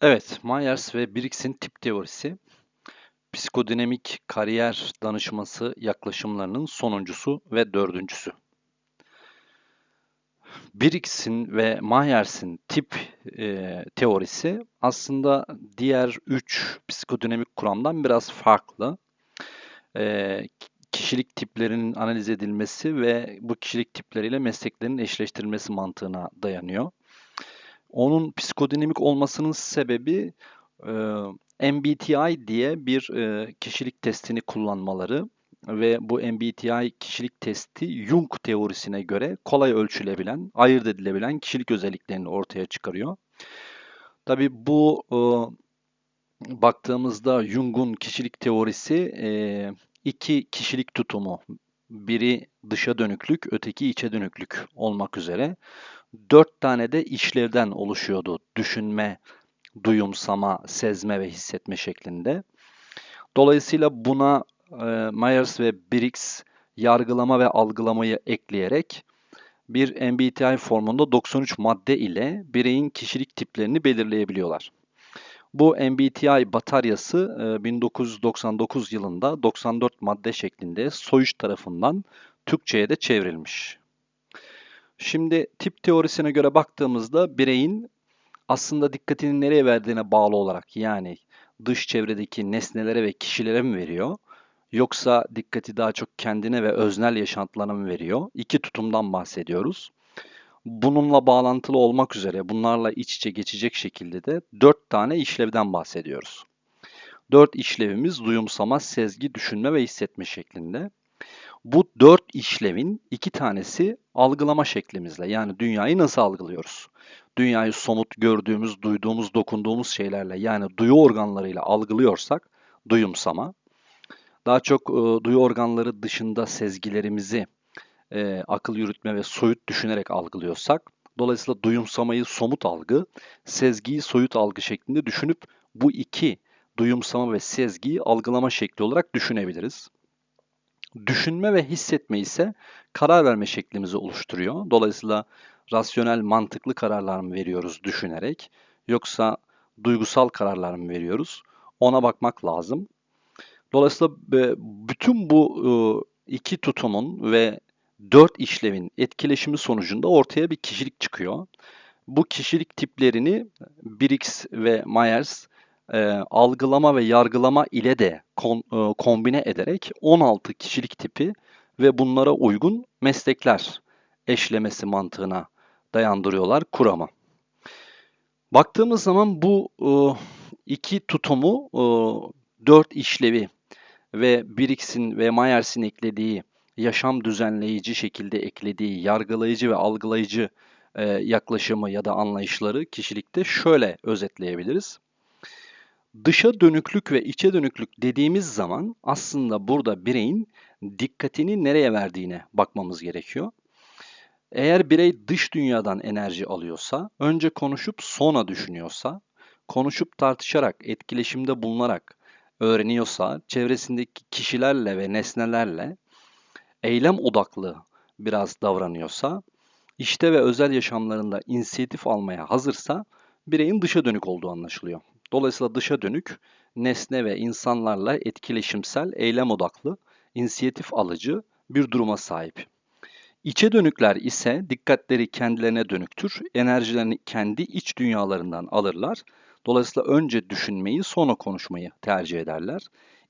Evet, Myers ve Briggs'in tip teorisi, psikodinamik kariyer danışması yaklaşımlarının sonuncusu ve dördüncüsü. Briggs'in ve Myers'in tip e, teorisi aslında diğer üç psikodinamik kuramdan biraz farklı. E, kişilik tiplerinin analiz edilmesi ve bu kişilik tipleriyle mesleklerin eşleştirilmesi mantığına dayanıyor. Onun psikodinamik olmasının sebebi e, MBTI diye bir e, kişilik testini kullanmaları ve bu MBTI kişilik testi Jung teorisine göre kolay ölçülebilen, ayırt edilebilen kişilik özelliklerini ortaya çıkarıyor. Tabi bu e, baktığımızda Jung'un kişilik teorisi e, iki kişilik tutumu, biri dışa dönüklük, öteki içe dönüklük olmak üzere dört tane de işlevden oluşuyordu. Düşünme, duyumsama, sezme ve hissetme şeklinde. Dolayısıyla buna e, Myers ve Briggs yargılama ve algılamayı ekleyerek bir MBTI formunda 93 madde ile bireyin kişilik tiplerini belirleyebiliyorlar. Bu MBTI bataryası 1999 e, yılında 94 madde şeklinde Soyuş tarafından Türkçe'ye de çevrilmiş. Şimdi tip teorisine göre baktığımızda bireyin aslında dikkatini nereye verdiğine bağlı olarak yani dış çevredeki nesnelere ve kişilere mi veriyor? Yoksa dikkati daha çok kendine ve öznel yaşantılarına mı veriyor? İki tutumdan bahsediyoruz. Bununla bağlantılı olmak üzere bunlarla iç içe geçecek şekilde de dört tane işlevden bahsediyoruz. Dört işlevimiz duyumsama, sezgi, düşünme ve hissetme şeklinde. Bu dört işlevin iki tanesi algılama şeklimizle yani dünyayı nasıl algılıyoruz? Dünyayı somut gördüğümüz, duyduğumuz, dokunduğumuz şeylerle yani duyu organlarıyla algılıyorsak duyumsama. Daha çok e, duyu organları dışında sezgilerimizi e, akıl yürütme ve soyut düşünerek algılıyorsak dolayısıyla duyumsamayı somut algı, sezgiyi soyut algı şeklinde düşünüp bu iki duyumsama ve sezgiyi algılama şekli olarak düşünebiliriz. Düşünme ve hissetme ise karar verme şeklimizi oluşturuyor. Dolayısıyla rasyonel, mantıklı kararlar mı veriyoruz düşünerek yoksa duygusal kararlar mı veriyoruz? Ona bakmak lazım. Dolayısıyla bütün bu e, iki tutumun ve dört işlevin etkileşimi sonucunda ortaya bir kişilik çıkıyor. Bu kişilik tiplerini Briggs ve Myers e, algılama ve yargılama ile de kon, e, kombine ederek 16 kişilik tipi ve bunlara uygun meslekler eşlemesi mantığına dayandırıyorlar kuramı. Baktığımız zaman bu e, iki tutumu, e, dört işlevi ve Briggs'in ve Myers'in eklediği yaşam düzenleyici şekilde eklediği yargılayıcı ve algılayıcı e, yaklaşımı ya da anlayışları kişilikte şöyle özetleyebiliriz. Dışa dönüklük ve içe dönüklük dediğimiz zaman aslında burada bireyin dikkatini nereye verdiğine bakmamız gerekiyor. Eğer birey dış dünyadan enerji alıyorsa, önce konuşup sonra düşünüyorsa, konuşup tartışarak, etkileşimde bulunarak öğreniyorsa, çevresindeki kişilerle ve nesnelerle eylem odaklı biraz davranıyorsa, işte ve özel yaşamlarında inisiyatif almaya hazırsa bireyin dışa dönük olduğu anlaşılıyor. Dolayısıyla dışa dönük, nesne ve insanlarla etkileşimsel, eylem odaklı, inisiyatif alıcı bir duruma sahip. İçe dönükler ise dikkatleri kendilerine dönüktür, enerjilerini kendi iç dünyalarından alırlar. Dolayısıyla önce düşünmeyi sonra konuşmayı tercih ederler.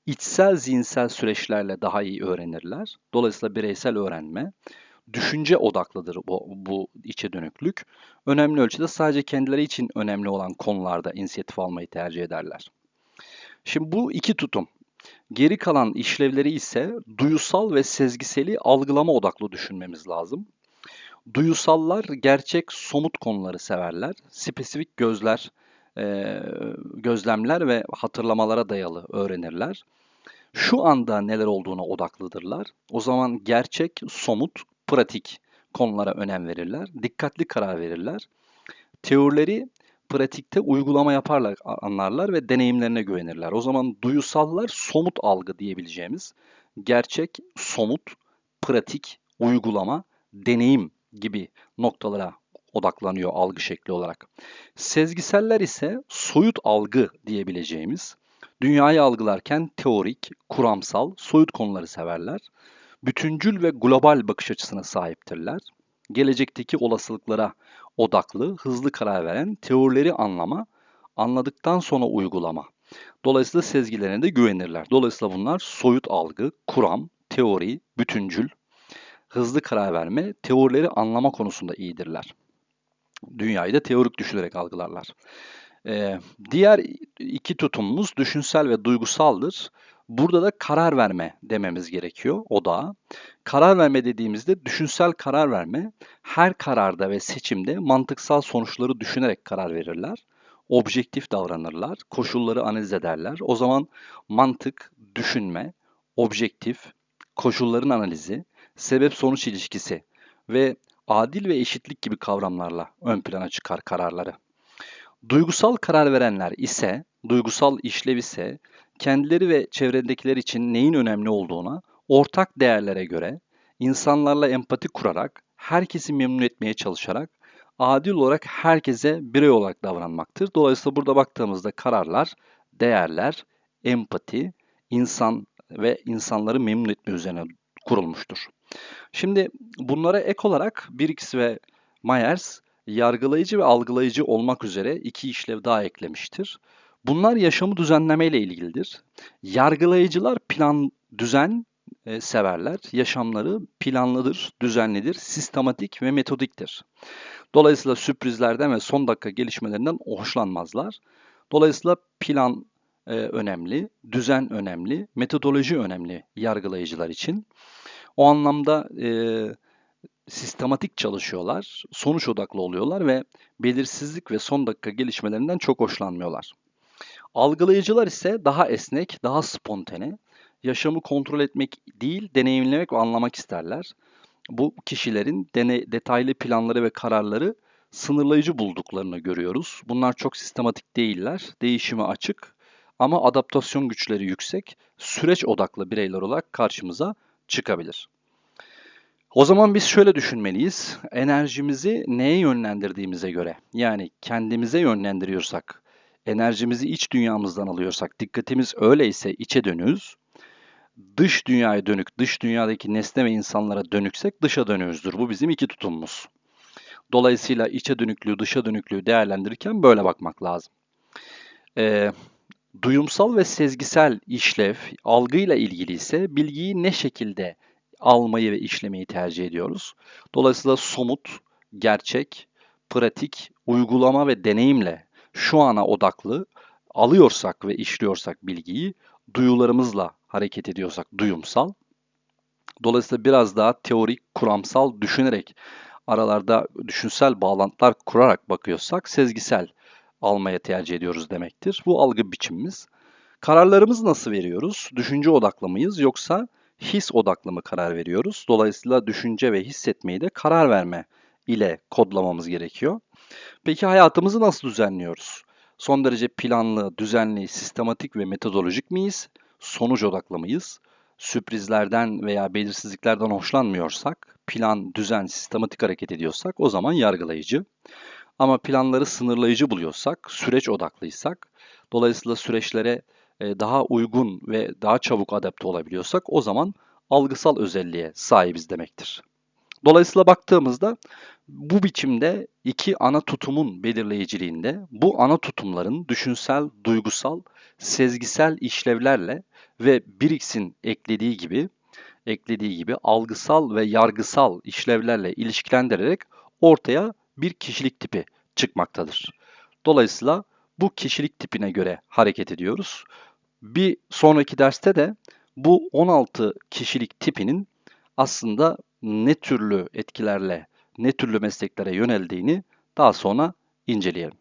İçsel zihinsel süreçlerle daha iyi öğrenirler. Dolayısıyla bireysel öğrenme, düşünce odaklıdır bu, bu içe dönüklük. Önemli ölçüde sadece kendileri için önemli olan konularda inisiyatif almayı tercih ederler. Şimdi bu iki tutum. Geri kalan işlevleri ise duyusal ve sezgiseli algılama odaklı düşünmemiz lazım. Duyusallar gerçek somut konuları severler. Spesifik gözler, e, gözlemler ve hatırlamalara dayalı öğrenirler. Şu anda neler olduğuna odaklıdırlar. O zaman gerçek, somut, pratik konulara önem verirler. Dikkatli karar verirler. Teorileri pratikte uygulama yaparlar, anlarlar ve deneyimlerine güvenirler. O zaman duyusallar somut algı diyebileceğimiz gerçek, somut, pratik, uygulama, deneyim gibi noktalara odaklanıyor algı şekli olarak. Sezgiseller ise soyut algı diyebileceğimiz, dünyayı algılarken teorik, kuramsal, soyut konuları severler. Bütüncül ve global bakış açısına sahiptirler. Gelecekteki olasılıklara odaklı, hızlı karar veren, teorileri anlama, anladıktan sonra uygulama. Dolayısıyla sezgilerine de güvenirler. Dolayısıyla bunlar soyut algı, kuram, teori, bütüncül, hızlı karar verme, teorileri anlama konusunda iyidirler. Dünyayı da teorik düşünerek algılarlar. Ee, diğer iki tutumumuz düşünsel ve duygusaldır. Burada da karar verme dememiz gerekiyor odağa. Karar verme dediğimizde düşünsel karar verme, her kararda ve seçimde mantıksal sonuçları düşünerek karar verirler. Objektif davranırlar, koşulları analiz ederler. O zaman mantık, düşünme, objektif, koşulların analizi, sebep-sonuç ilişkisi ve adil ve eşitlik gibi kavramlarla ön plana çıkar kararları. Duygusal karar verenler ise, duygusal işlev ise kendileri ve çevredekiler için neyin önemli olduğuna ortak değerlere göre insanlarla empati kurarak, herkesi memnun etmeye çalışarak, adil olarak herkese birey olarak davranmaktır. Dolayısıyla burada baktığımızda kararlar, değerler, empati, insan ve insanları memnun etme üzerine kurulmuştur. Şimdi bunlara ek olarak Birix ve Myers yargılayıcı ve algılayıcı olmak üzere iki işlev daha eklemiştir. Bunlar yaşamı düzenleme ile ilgilidir. Yargılayıcılar plan, düzen e, severler. Yaşamları planlıdır, düzenlidir, sistematik ve metodiktir. Dolayısıyla sürprizlerden ve son dakika gelişmelerinden hoşlanmazlar. Dolayısıyla plan e, önemli, düzen önemli, metodoloji önemli yargılayıcılar için. O anlamda e, sistematik çalışıyorlar, sonuç odaklı oluyorlar ve belirsizlik ve son dakika gelişmelerinden çok hoşlanmıyorlar. Algılayıcılar ise daha esnek, daha spontane, yaşamı kontrol etmek değil, deneyimlemek ve anlamak isterler. Bu kişilerin detaylı planları ve kararları sınırlayıcı bulduklarını görüyoruz. Bunlar çok sistematik değiller, değişime açık ama adaptasyon güçleri yüksek, süreç odaklı bireyler olarak karşımıza çıkabilir. O zaman biz şöyle düşünmeliyiz. Enerjimizi neye yönlendirdiğimize göre, yani kendimize yönlendiriyorsak, enerjimizi iç dünyamızdan alıyorsak, dikkatimiz öyleyse içe dönüyoruz. Dış dünyaya dönük, dış dünyadaki nesne ve insanlara dönüksek dışa dönüyoruzdur. Bu bizim iki tutumumuz. Dolayısıyla içe dönüklüğü, dışa dönüklüğü değerlendirirken böyle bakmak lazım. Ee, duyumsal ve sezgisel işlev, algıyla ilgili ise bilgiyi ne şekilde almayı ve işlemeyi tercih ediyoruz. Dolayısıyla somut, gerçek, pratik, uygulama ve deneyimle şu ana odaklı alıyorsak ve işliyorsak bilgiyi, duyularımızla hareket ediyorsak duyumsal. Dolayısıyla biraz daha teorik, kuramsal düşünerek aralarda düşünsel bağlantılar kurarak bakıyorsak sezgisel almaya tercih ediyoruz demektir. Bu algı biçimimiz. Kararlarımızı nasıl veriyoruz? Düşünce odaklı mıyız yoksa his odaklı mı karar veriyoruz? Dolayısıyla düşünce ve hissetmeyi de karar verme ile kodlamamız gerekiyor. Peki hayatımızı nasıl düzenliyoruz? Son derece planlı, düzenli, sistematik ve metodolojik miyiz? Sonuç odaklı mıyız? Sürprizlerden veya belirsizliklerden hoşlanmıyorsak, plan, düzen, sistematik hareket ediyorsak o zaman yargılayıcı. Ama planları sınırlayıcı buluyorsak, süreç odaklıysak, dolayısıyla süreçlere e, daha uygun ve daha çabuk adapte olabiliyorsak o zaman algısal özelliğe sahibiz demektir. Dolayısıyla baktığımızda bu biçimde iki ana tutumun belirleyiciliğinde bu ana tutumların düşünsel, duygusal, sezgisel işlevlerle ve Briggs'in eklediği gibi eklediği gibi algısal ve yargısal işlevlerle ilişkilendirerek ortaya bir kişilik tipi çıkmaktadır. Dolayısıyla bu kişilik tipine göre hareket ediyoruz. Bir sonraki derste de bu 16 kişilik tipinin aslında ne türlü etkilerle, ne türlü mesleklere yöneldiğini daha sonra inceleyelim.